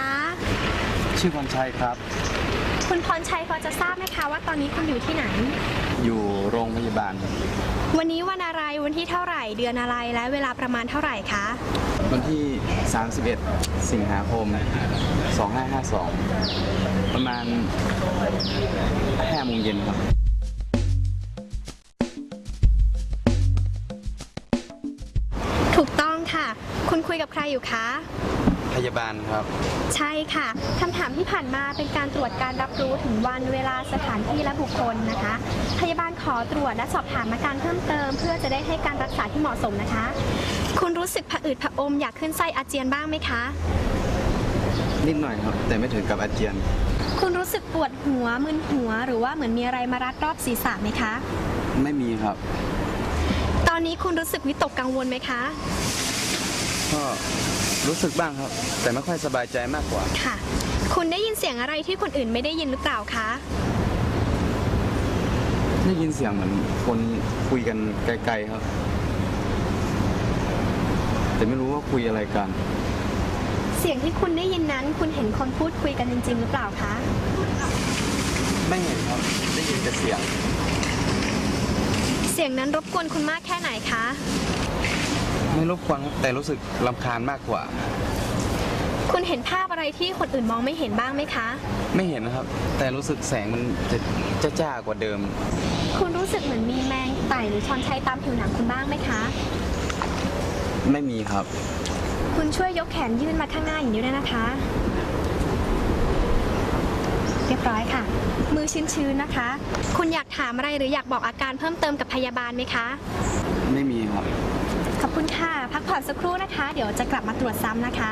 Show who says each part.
Speaker 1: คะ
Speaker 2: ชื่อพรชัยครับ
Speaker 1: คุณพรชัยพอจะทราบไหมคะว่าตอนนี้คุณอยู่ที่ไหน
Speaker 2: อยู่โรงพยาบาล
Speaker 1: วันนี้วันอะไรวันที่เท่าไหร่เดือนอะไรและเวลาประมาณเท่าไหร่คะ
Speaker 2: วันที่ 31 สิงหาคม 2552 ประมาณ5โมงเย็นครับ
Speaker 1: ถูกต้องค่ะ คุณคุยกับใครอยู่คะ
Speaker 2: พยาบาลครับ
Speaker 1: ใช่ค่ะคำถามที่ผ่านมาเป็นการตรวจการรับรู้ถึงวันเวลาสถานที่และบุคคลนะคะ พยาบาลขอตรวจและสอบถามอาการเพิ่มเติม เพื่อจะได้ให้การรักษาที่เหมาะสมนะคะ คุณรู้สึกผะอืดผะอมอยากขึ้นไส้อาเจียนบ้างไหมคะ
Speaker 2: นิดหน่อยครับ แต่ไม่ถึงกับอาเจียน
Speaker 1: คุณรู้สึกปวดหัวมึนหัว หรือว่าเหมือนมีอะไรมารัดรอบศีรษะไหมคะ
Speaker 2: ไม่มีครับ
Speaker 1: ตอนนี้คุณรู้สึกวิตกกังวลไหมคะ
Speaker 2: ก็ รู้สึกบ้างครับ แต่ไม่ค่อยสบายใจมากกว่า
Speaker 1: ค่ะ คุณได้ยินเสียงอะไรที่คนอื่นไม่ได้ยินหรือเปล่าคะ
Speaker 2: ได้ยินเสียงเหมือนคนคุยกันไกลๆครับ แต่ไม่รู้ว่าคุยอะไรกัน
Speaker 1: เสียงที่คุณได้ยินนั้น คุณเห็นคนพูดคุยกันจริง ๆ หรือเปล่าคะ
Speaker 2: ไม่เห็นครับ ได้ยินแต่เสียง
Speaker 1: เสียงนั้นรบกวนคุณมากแค่ไหนคะ
Speaker 2: ไม่รบกวนครับแต่รู้สึกลำคาญมากกว่า
Speaker 1: คุณเห็นภาพอะไรที่คนอื่นมองไม่เห็นบ้างไหมคะ
Speaker 2: ไม่เห็นนะครับ แต่รู้สึกแสงมันจะจ้าๆกว่าเดิม
Speaker 1: คุณรู้สึกเหมือนมีแมงไต่หรือชอนชัยตามผิวหนังคุณบ้างไหมคะ
Speaker 2: ไม่มีครับ
Speaker 1: คุณช่วยยกแขนยื่นมาข้างหน้าอย่างนี้ด้วยนะคะ เรียบร้อยค่ะ มือชื้นๆนะคะ คุณอยากถามอะไรหรืออยากบอกอาการเพิ่มเติมกับพยาบาลไหมคะ
Speaker 2: ไม่มีครับ
Speaker 1: ขอบ คุณค่ะ พักผ่อนสักครู่นะคะ เดี๋ยวจะกลับมาตรวจซ้ำนะคะ